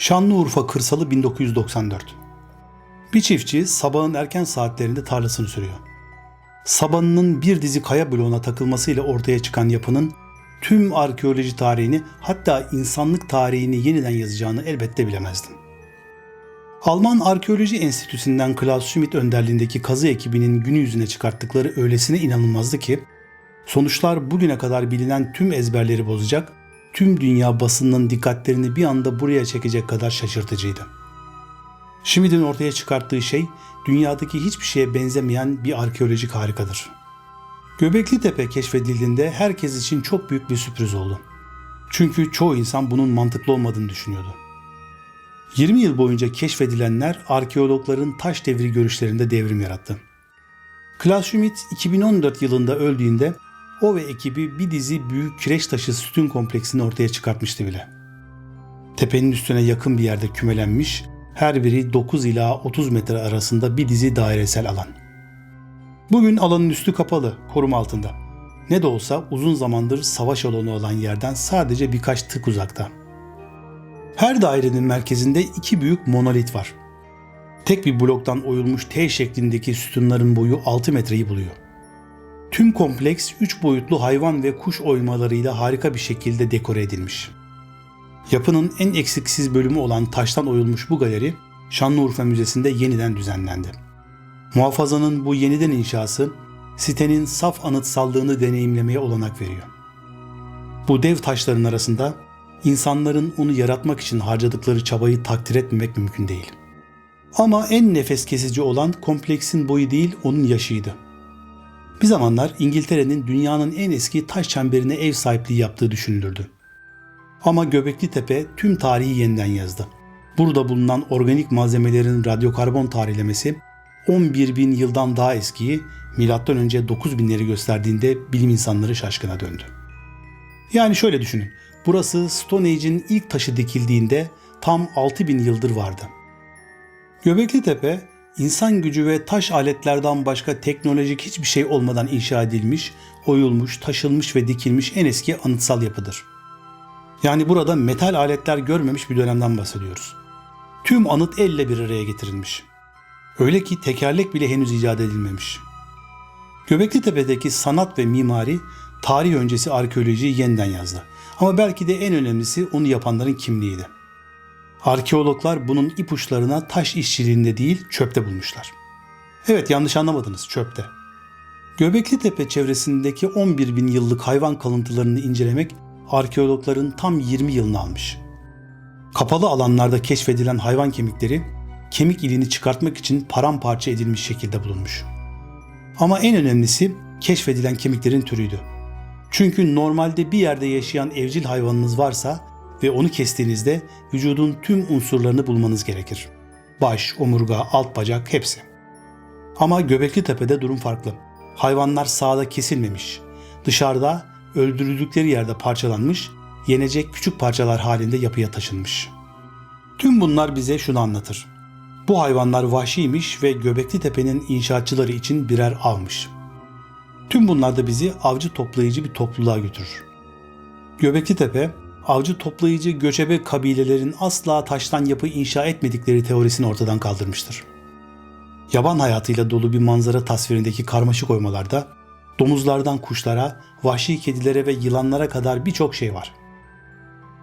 Şanlıurfa kırsalı 1994. Bir çiftçi sabahın erken saatlerinde tarlasını sürüyor. Sabanının bir dizi kaya bloğuna takılmasıyla ortaya çıkan yapının tüm arkeoloji tarihini hatta insanlık tarihini yeniden yazacağını elbette bilemezdim. Alman Arkeoloji Enstitüsü'nden Klaus Schmidt önderliğindeki kazı ekibinin günü yüzüne çıkarttıkları öylesine inanılmazdı ki sonuçlar bugüne kadar bilinen tüm ezberleri bozacak, tüm dünya basınının dikkatlerini bir anda buraya çekecek kadar şaşırtıcıydı. Schmidt'in ortaya çıkarttığı şey dünyadaki hiçbir şeye benzemeyen bir arkeolojik harikadır. Göbekli Tepe keşfedildiğinde herkes için çok büyük bir sürpriz oldu. Çünkü çoğu insan bunun mantıklı olmadığını düşünüyordu. 20 yıl boyunca keşfedilenler arkeologların taş devri görüşlerinde devrim yarattı. Klaus Schmidt 2014 yılında öldüğünde o ve ekibi bir dizi büyük kireç taşı sütun kompleksini ortaya çıkartmıştı bile. Tepenin üstüne yakın bir yerde kümelenmiş, her biri 9 ila 30 metre arasında bir dizi dairesel alan. Bugün alanın üstü kapalı, koruma altında. Ne de olsa uzun zamandır savaş alanı olan yerden sadece birkaç tık uzakta. Her dairenin merkezinde iki büyük monolit var. Tek bir bloktan oyulmuş T şeklindeki sütunların boyu 6 metreyi buluyor. Tüm kompleks 3 boyutlu hayvan ve kuş oymalarıyla harika bir şekilde dekore edilmiş. Yapının en eksiksiz bölümü olan taştan oyulmuş bu galeri Şanlıurfa Müzesi'nde yeniden düzenlendi. Muhafazanın bu yeniden inşası sitenin saf anıtsallığını deneyimlemeye olanak veriyor. Bu dev taşların arasında insanların onu yaratmak için harcadıkları çabayı takdir etmemek mümkün değil. Ama en nefes kesici olan kompleksin boyu değil onun yaşıydı. Bir zamanlar İngiltere'nin dünyanın en eski taş çemberine ev sahipliği yaptığı düşünülürdü. Ama Göbekli Tepe tüm tarihi yeniden yazdı. Burada bulunan organik malzemelerin radyokarbon tarihlemesi 11 bin yıldan daha eskiyi milattan önce 9 binleri gösterdiğinde bilim insanları şaşkına döndü. Yani şöyle düşünün. Burası Stone Age'in ilk taşı dikildiğinde tam 6000 yıldır vardı. Göbekli Tepe, insan gücü ve taş aletlerden başka teknolojik hiçbir şey olmadan inşa edilmiş, oyulmuş, taşınmış ve dikilmiş en eski anıtsal yapıdır. Yani burada metal aletler görmemiş bir dönemden bahsediyoruz. Tüm anıt elle bir araya getirilmiş. Öyle ki tekerlek bile henüz icat edilmemiş. Göbekli Tepe'deki sanat ve mimari tarih öncesi arkeolojiyi yeniden yazdı. Ama belki de en önemlisi onu yapanların kimliğiydi. Arkeologlar bunun ipuçlarına taş işçiliğinde değil çöpte bulmuşlar. Evet yanlış anlamadınız çöpte. Göbekli Tepe çevresindeki 11 bin yıllık hayvan kalıntılarını incelemek arkeologların tam 20 yılını almış. Kapalı alanlarda keşfedilen hayvan kemikleri kemik ilini çıkartmak için paramparça edilmiş şekilde bulunmuş. Ama en önemlisi keşfedilen kemiklerin türüydü. Çünkü normalde bir yerde yaşayan evcil hayvanınız varsa ve onu kestiğinizde vücudun tüm unsurlarını bulmanız gerekir. Baş, omurga, alt bacak hepsi. Ama Göbekli Tepe'de durum farklı. Hayvanlar sağda kesilmemiş. Dışarıda öldürüldükleri yerde parçalanmış, yenecek küçük parçalar halinde yapıya taşınmış. Tüm bunlar bize şunu anlatır. Bu hayvanlar vahşiymiş ve Göbekli Tepe'nin inşaatçıları için birer avmış. Tüm bunlar da bizi avcı toplayıcı bir topluluğa götürür. Göbekli Tepe, avcı toplayıcı göçebe kabilelerin asla taştan yapı inşa etmedikleri teorisini ortadan kaldırmıştır. Yaban hayatıyla dolu bir manzara tasvirindeki karmaşık oymalarda domuzlardan kuşlara, vahşi kedilere ve yılanlara kadar birçok şey var.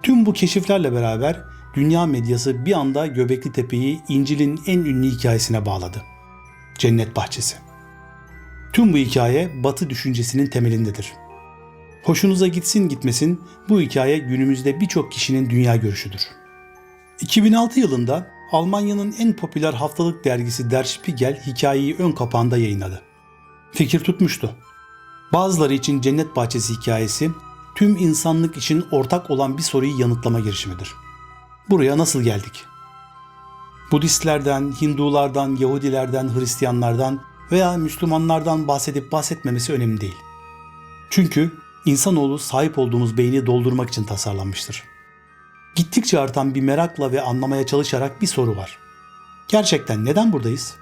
Tüm bu keşiflerle beraber dünya medyası bir anda Göbekli Tepe'yi İncil'in en ünlü hikayesine bağladı. Cennet Bahçesi. Tüm bu hikaye Batı düşüncesinin temelindedir. Hoşunuza gitsin gitmesin bu hikaye günümüzde birçok kişinin dünya görüşüdür. 2006 yılında Almanya'nın en popüler haftalık dergisi Der Spiegel hikayeyi ön kapağında yayınladı. Fikir tutmuştu. Bazıları için Cennet Bahçesi hikayesi tüm insanlık için ortak olan bir soruyu yanıtlama girişimidir. Buraya nasıl geldik? Budistlerden, Hindulardan, Yahudilerden, Hristiyanlardan veya Müslümanlardan bahsedip bahsetmemesi önemli değil. Çünkü insanoğlu sahip olduğumuz beyni doldurmak için tasarlanmıştır. Gittikçe artan bir merakla ve anlamaya çalışarak bir soru var. Gerçekten neden buradayız?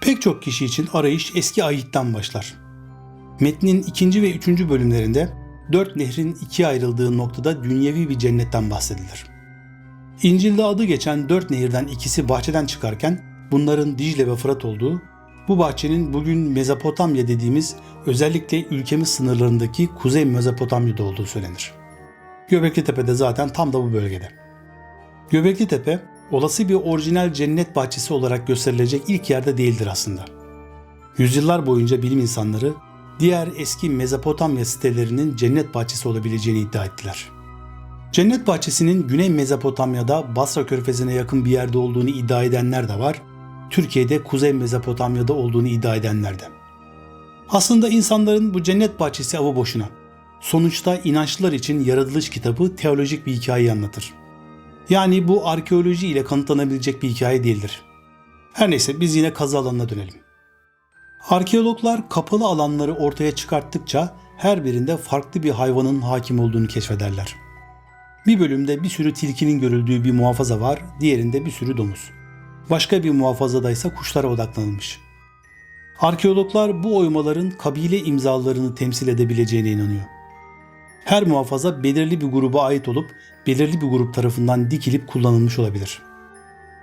Pek çok kişi için arayış eski ayitten başlar. Metnin ikinci ve üçüncü bölümlerinde dört nehrin ikiye ayrıldığı noktada dünyevi bir cennetten bahsedilir. İncil'de adı geçen dört nehirden ikisi bahçeden çıkarken bunların Dicle ve Fırat olduğu, bu bahçenin bugün Mezopotamya dediğimiz özellikle ülkemiz sınırlarındaki Kuzey Mezopotamya'da olduğu söylenir. Göbekli Tepe'de zaten tam da bu bölgede. Göbekli Tepe olası bir orijinal cennet bahçesi olarak gösterilecek ilk yerde değildir aslında. Yüzyıllar boyunca bilim insanları diğer eski Mezopotamya sitelerinin cennet bahçesi olabileceğini iddia ettiler. Cennet bahçesinin Güney Mezopotamya'da Basra Körfezi'ne yakın bir yerde olduğunu iddia edenler de var. Türkiye'de Kuzey Mezopotamya'da olduğunu iddia edenler de. Aslında insanların bu cennet bahçesi avı boşuna. Sonuçta inançlılar için yaratılış kitabı teolojik bir hikayeyi anlatır. Yani bu arkeoloji ile kanıtlanabilecek bir hikaye değildir. Her neyse biz yine kazı alanına dönelim. Arkeologlar kapalı alanları ortaya çıkarttıkça her birinde farklı bir hayvanın hakim olduğunu keşfederler. Bir bölümde bir sürü tilkinin görüldüğü bir muhafaza var, diğerinde bir sürü domuz. Başka bir muhafazada ise kuşlara odaklanılmış. Arkeologlar bu oymaların kabile imzalarını temsil edebileceğine inanıyor. Her muhafaza belirli bir gruba ait olup belirli bir grup tarafından dikilip kullanılmış olabilir.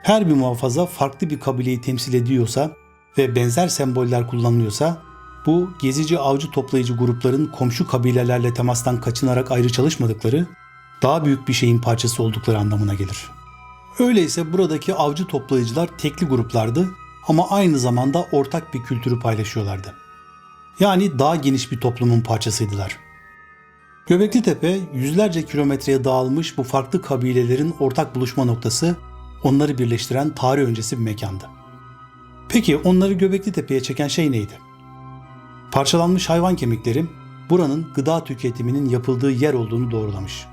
Her bir muhafaza farklı bir kabileyi temsil ediyorsa ve benzer semboller kullanılıyorsa bu gezici avcı toplayıcı grupların komşu kabilelerle temastan kaçınarak ayrı çalışmadıkları, daha büyük bir şeyin parçası oldukları anlamına gelir. Öyleyse buradaki avcı toplayıcılar tekli gruplardı ama aynı zamanda ortak bir kültürü paylaşıyorlardı. Yani daha geniş bir toplumun parçasıydılar. Göbekli Tepe yüzlerce kilometreye dağılmış bu farklı kabilelerin ortak buluşma noktası, onları birleştiren tarih öncesi bir mekandı. Peki onları Göbekli Tepe'ye çeken şey neydi? Parçalanmış hayvan kemikleri buranın gıda tüketiminin yapıldığı yer olduğunu doğrulamış.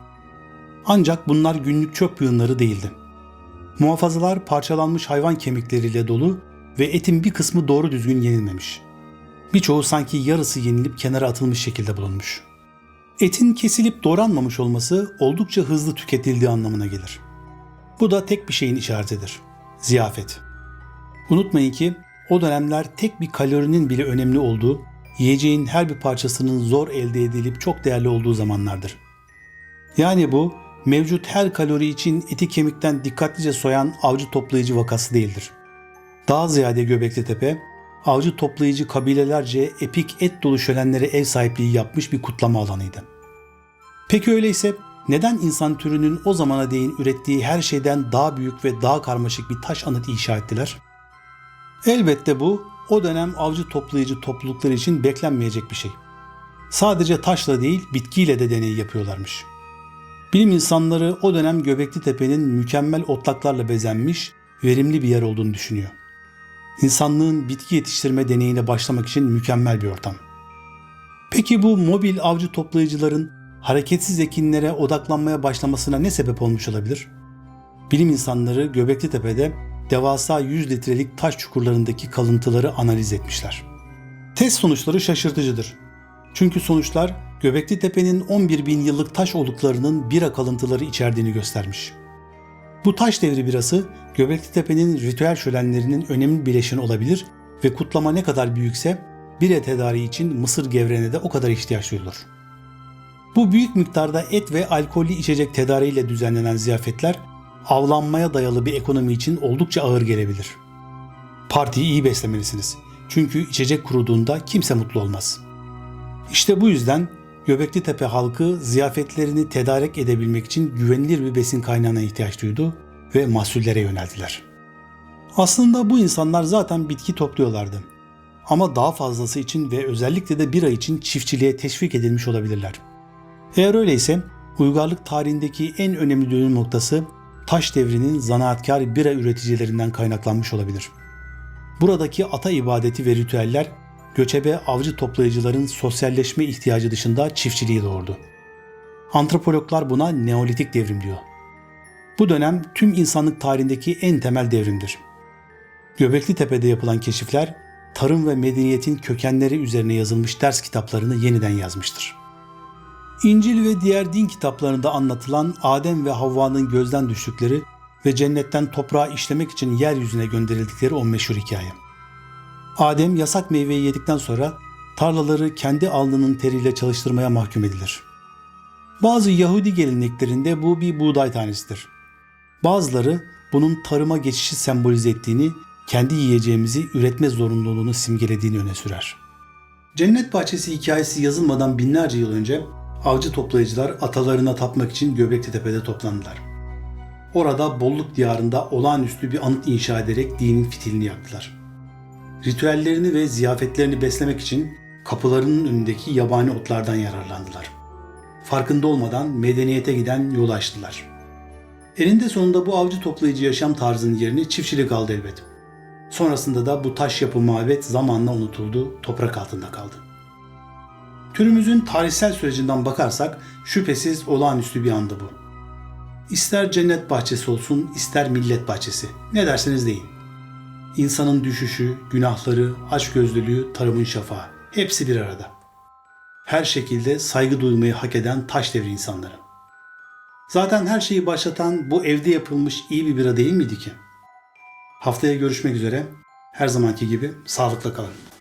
Ancak bunlar günlük çöp yığınları değildi. Muhafazalar parçalanmış hayvan kemikleriyle dolu ve etin bir kısmı doğru düzgün yenilmemiş. Birçoğu sanki yarısı yenilip kenara atılmış şekilde bulunmuş. Etin kesilip doğranmamış olması oldukça hızlı tüketildiği anlamına gelir. Bu da tek bir şeyin işaretidir. Ziyafet. Unutmayın ki o dönemler tek bir kalorinin bile önemli olduğu, yiyeceğin her bir parçasının zor elde edilip çok değerli olduğu zamanlardır. Yani bu mevcut her kalori için eti kemikten dikkatlice soyan avcı toplayıcı vakası değildir. Daha ziyade Göbekli Tepe, avcı toplayıcı kabilelerce epik et dolu şölenlere ev sahipliği yapmış bir kutlama alanıydı. Peki öyleyse neden insan türünün o zamana değin ürettiği her şeyden daha büyük ve daha karmaşık bir taş anıt inşa ettiler? Elbette bu o dönem avcı toplayıcı topluluklar için beklenmeyecek bir şey. Sadece taşla değil bitkiyle de deney yapıyorlarmış. Bilim insanları o dönem Göbekli Tepe'nin mükemmel otlaklarla bezenmiş, verimli bir yer olduğunu düşünüyor. İnsanlığın bitki yetiştirme deneyine başlamak için mükemmel bir ortam. Peki bu mobil avcı toplayıcıların hareketsiz ekinlere odaklanmaya başlamasına ne sebep olmuş olabilir? Bilim insanları Göbekli Tepe'de devasa 100 litrelik taş çukurlarındaki kalıntıları analiz etmişler. Test sonuçları şaşırtıcıdır. Çünkü sonuçlar Göbekli Tepe'nin 11 bin yıllık taş oluklarının bira kalıntıları içerdiğini göstermiş. Bu taş devri birası Göbekli Tepe'nin ritüel şölenlerinin önemli bileşeni olabilir ve kutlama ne kadar büyükse bira tedariği için mısır gevreğine de o kadar ihtiyaç duyulur. Bu büyük miktarda et ve alkollü içecek tedariğiyle düzenlenen ziyafetler avlanmaya dayalı bir ekonomi için oldukça ağır gelebilir. Partiyi iyi beslemelisiniz. Çünkü içecek kuruduğunda kimse mutlu olmaz. İşte bu yüzden Göbekli Tepe halkı ziyafetlerini tedarik edebilmek için güvenilir bir besin kaynağına ihtiyaç duydu ve mahsullere yöneldiler. Aslında bu insanlar zaten bitki topluyorlardı. Ama daha fazlası için ve özellikle de bira için çiftçiliğe teşvik edilmiş olabilirler. Eğer öyleyse uygarlık tarihindeki en önemli dönüm noktası taş devrinin zanaatkar bira üreticilerinden kaynaklanmış olabilir. Buradaki ata ibadeti ve ritüeller göçebe avcı toplayıcıların sosyalleşme ihtiyacı dışında çiftçiliği doğurdu. Antropologlar buna Neolitik devrim diyor. Bu dönem tüm insanlık tarihindeki en temel devrimdir. Göbekli Tepe'de yapılan keşifler tarım ve medeniyetin kökenleri üzerine yazılmış ders kitaplarını yeniden yazmıştır. İncil ve diğer din kitaplarında anlatılan Adem ve Havva'nın gözden düştükleri ve cennetten toprağa işlemek için yeryüzüne gönderildikleri o meşhur hikaye. Adem yasak meyveyi yedikten sonra tarlaları kendi alnının teriyle çalıştırmaya mahkum edilir. Bazı Yahudi geleneklerinde bu bir buğday tanesidir. Bazıları bunun tarıma geçişi sembolize ettiğini, kendi yiyeceğimizi üretme zorunluluğunu simgelediğini öne sürer. Cennet Bahçesi hikayesi yazılmadan binlerce yıl önce avcı toplayıcılar atalarına tapmak için Göbekli Tepe'de toplandılar. Orada bolluk diyarında olağanüstü bir anıt inşa ederek dinin fitilini yaktılar. Ritüellerini ve ziyafetlerini beslemek için kapılarının önündeki yabani otlardan yararlandılar. Farkında olmadan medeniyete giden yol açtılar. Eninde sonunda bu avcı toplayıcı yaşam tarzının yerini çiftçilik aldı elbet. Sonrasında da bu taş yapı mabet zamanla unutuldu, toprak altında kaldı. Türümüzün tarihsel sürecinden bakarsak şüphesiz olağanüstü bir andı bu. İster cennet bahçesi olsun, ister millet bahçesi. Ne derseniz deyin. İnsanın düşüşü, günahları, açgözlülüğü, tarımın şafağı. Hepsi bir arada. Her şekilde saygı duymayı hak eden taş devri insanları. Zaten her şeyi başlatan bu evde yapılmış iyi bir bira değil miydi ki? Haftaya görüşmek üzere. Her zamanki gibi sağlıkla kalın.